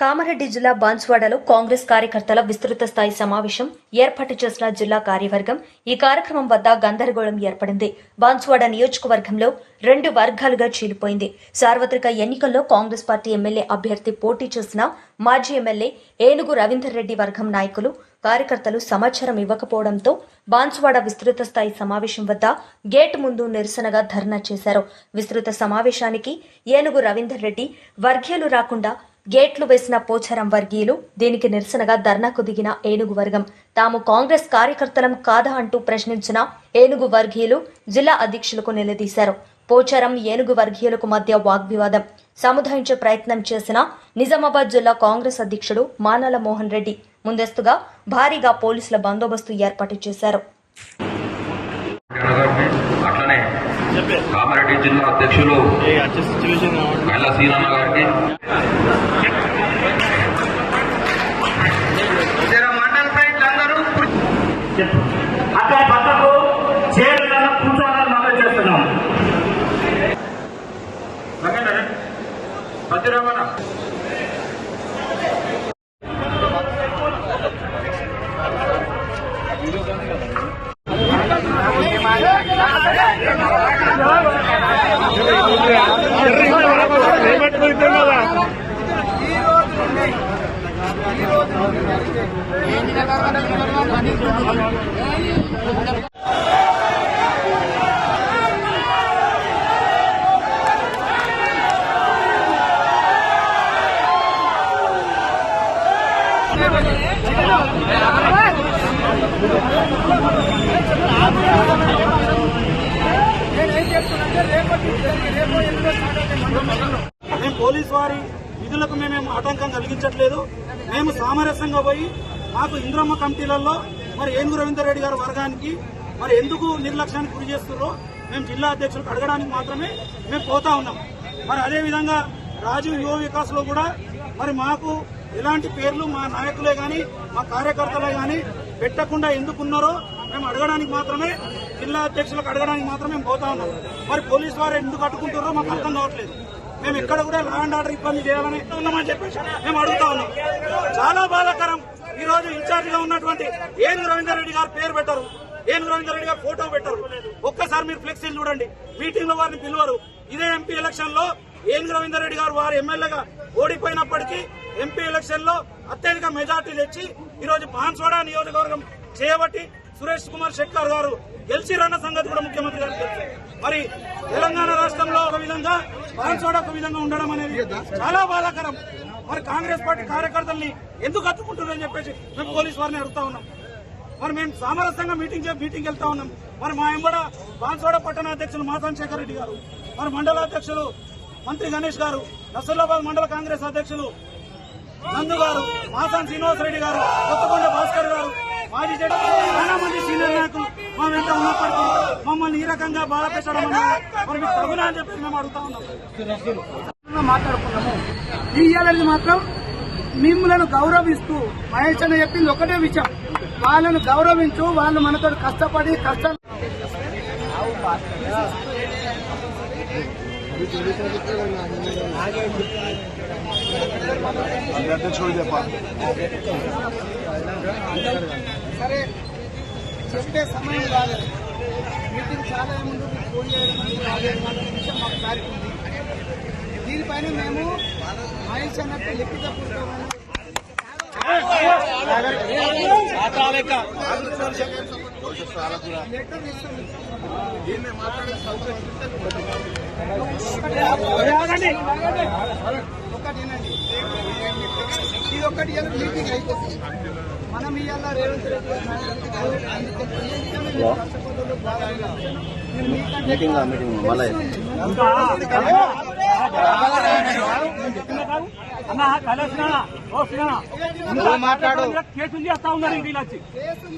కామారెడ్డి జిల్లా బాన్స్వాడలో కాంగ్రెస్ కార్యకర్తల విస్తృత స్థాయి సమావేశం ఏర్పాటు చేసిన జిల్లా కార్యవర్గం ఈ కార్యక్రమం వద్ద గందరగోళం ఏర్పడింది. బాన్స్వాడ నియోజకవర్గంలో రెండు వర్గాలుగా చీలిపోయింది. సార్వత్రిక ఎన్నికల్లో కాంగ్రెస్ పార్టీ ఎమ్మెల్యే అభ్యర్థి పోటీ చేసిన మాజీ ఎమ్మెల్యే ఏనుగు రవీందర్ రెడ్డి వర్గం నాయకులు కార్యకర్తలు సమాచారం ఇవ్వకపోవడంతో బాన్సువాడ విస్తృత స్థాయి సమావేశం వద్ద గేట్ ముందు నిరసనగా ధర్నా చేశారు. విస్తృత సమావేశానికి ఏనుగు రవీందర్ రెడ్డి వర్గీయులు రాకుండా గేట్లు వేసిన పోచారం వర్గీయులు దీనికి నిరసనగా ధర్నాకు దిగిన ఏనుగు వర్గం. తాము కాంగ్రెస్ కార్యకర్తలం కాదా అంటూ ప్రశ్నించిన ఏనుగు వర్గీయులు జిల్లా అధ్యక్షులకు నిలదీశారు. పోచారం ఏనుగు వర్గీయులకు మధ్య వాగ్వివాదం. సముదాయించే ప్రయత్నం చేసిన నిజామాబాద్ జిల్లా కాంగ్రెస్ అధ్యక్షుడు మానాల మోహన్ రెడ్డి ముందస్తుగా భారీగా పోలీసుల బందోబస్తు ఏర్పాటు చేశారు. కామారెడ్డి జిల్లా అధ్యక్షులు గల్ల సీనన్న గారికి. అక్కడ పక్కకు చేరుగా కూర్చోవాలని మనం చేస్తున్నాం. సత్యరామణ మేము పోలీస్ వారి విధులకు మేమేం ఆటంకం కలిగించట్లేదు. మేము సామరస్యంగా పోయి మాకు ఇంద్రమ్మ కమిటీలలో మరి ఏనుగు రవీందర్రెడ్డి గారు గారి వర్గానికి మరి ఎందుకు నిర్లక్ష్యానికి గురి చేస్తున్నారో మేము జిల్లా అధ్యక్షులకు అడగడానికి మాత్రమే మేము పోతా ఉన్నాం. మరి అదేవిధంగా రాజీవ్ యువ వికాస్లో కూడా మరి మాకు ఎలాంటి పేర్లు మా నాయకులే కానీ మా కార్యకర్తలే కానీ పెట్టకుండా ఎందుకున్నారో మేము అడగడానికి మాత్రమే జిల్లా అధ్యక్షులకు అడగడానికి మాత్రమే మేము పోతా ఉన్నాం. మరి పోలీసు వారు ఎందుకు అడ్డుకుంటారో మాకు అర్థం కావట్లేదు. మేము ఎక్కడ కూడా లా అండ్ ఆర్డర్ ఇబ్బంది చేయాలని ఉన్నామని చెప్పేసి మేము అడుగుతా ఉన్నాం. చాలా బాధాకరం. ఈ రోజు ఇన్ఛార్జ్గా ఉన్నటువంటి ఏను రవీందర్ రెడ్డి గారు పేరు పెట్టారు. ఏను రవీందర్ రెడ్డి గారు ఫోటో పెట్టారు. ఒక్కసారి మీరు ఫ్లెక్సీలు చూడండి. మీటింగ్లో వారిని పిలువరు. ఇదే ఎంపీ ఎలక్షన్లో ఏనుగు రవీందర్ రెడ్డి గారు వారు ఎమ్మెల్యేగా ఓడిపోయినప్పటికీ ఎంపీ ఎలక్షన్లో అత్యధిక మెజార్టీ తెచ్చి ఈ రోజు నియోజకవర్గం చేయబట్టి సురేష్ కుమార్ శెట్కర్ గారు గెలిచిరన్న సంగతి కూడా ముఖ్యమంత్రి గారు తెలుసు. మరి తెలంగాణ రాష్ట్రంలో ఒక విధంగా బాన్స్వాడ ఒక విధంగా ఉండడం అనేది చాలా బాధాకరం. మరి కాంగ్రెస్ పార్టీ కార్యకర్తల్ని ఎందుకు అత్తుకుంటున్నారని చెప్పేసి మేము పోలీస్ వారిని అడుగుతా ఉన్నాం. మరి మేము సామరస్యంగా మీటింగ్ మీటింగ్ వెళ్తా ఉన్నాం. మరి మా ఎంబడ బాన్సోడ పట్టణ అధ్యక్షులు మాతాన్ శేఖర్ రెడ్డి గారు మరి మండల అధ్యక్షులు మంత్రి గణేష్ గారు నసరులాబాద్ మండల కాంగ్రెస్ అధ్యక్షులు నందు గారు మాసాన్ శ్రీనివాస్ రెడ్డి గారు కొత్తకొండ భాస్కర్ గారు మాజీ చాలా మంది సీనియర్ నాయకులు మా వెంట ఉన్నప్పటికీ మమ్మల్ని ఈ రకంగా బాధ పెట్టడం మరి మీకు తగునా అని చెప్పి మేము అడుగుతా ఉన్నాం. మాట్లాడుకున్నాము. ఇయ్యాలని మాత్రం మిమ్మల్ని గౌరవిస్తూ మహేష్ అని చెప్పింది ఒకటే విషయం. వాళ్ళను గౌరవించు వాళ్ళు మనతో కష్టపడి కష్టం సరే. చెప్పే సమయం కాదు మీటింగ్ చాలా ముందు ఫోన్ చేయడం అనేది మాకు దారి ఉంది దీనిపైన మేము మహేష్ అన్నట్టు లిఖిత పూర్వకమైన లెటర్ ఇస్తాం ఒకటి ఇది ఒకటి మీటింగ్ అయిపోతుంది. మనం ఇవాళ రేవంత్ రెడ్డి మీకంటే అన్న కలిసిన మాట్లాడు కేసులు చేస్తా ఉన్నారు ఇంటికి వచ్చి కేసులు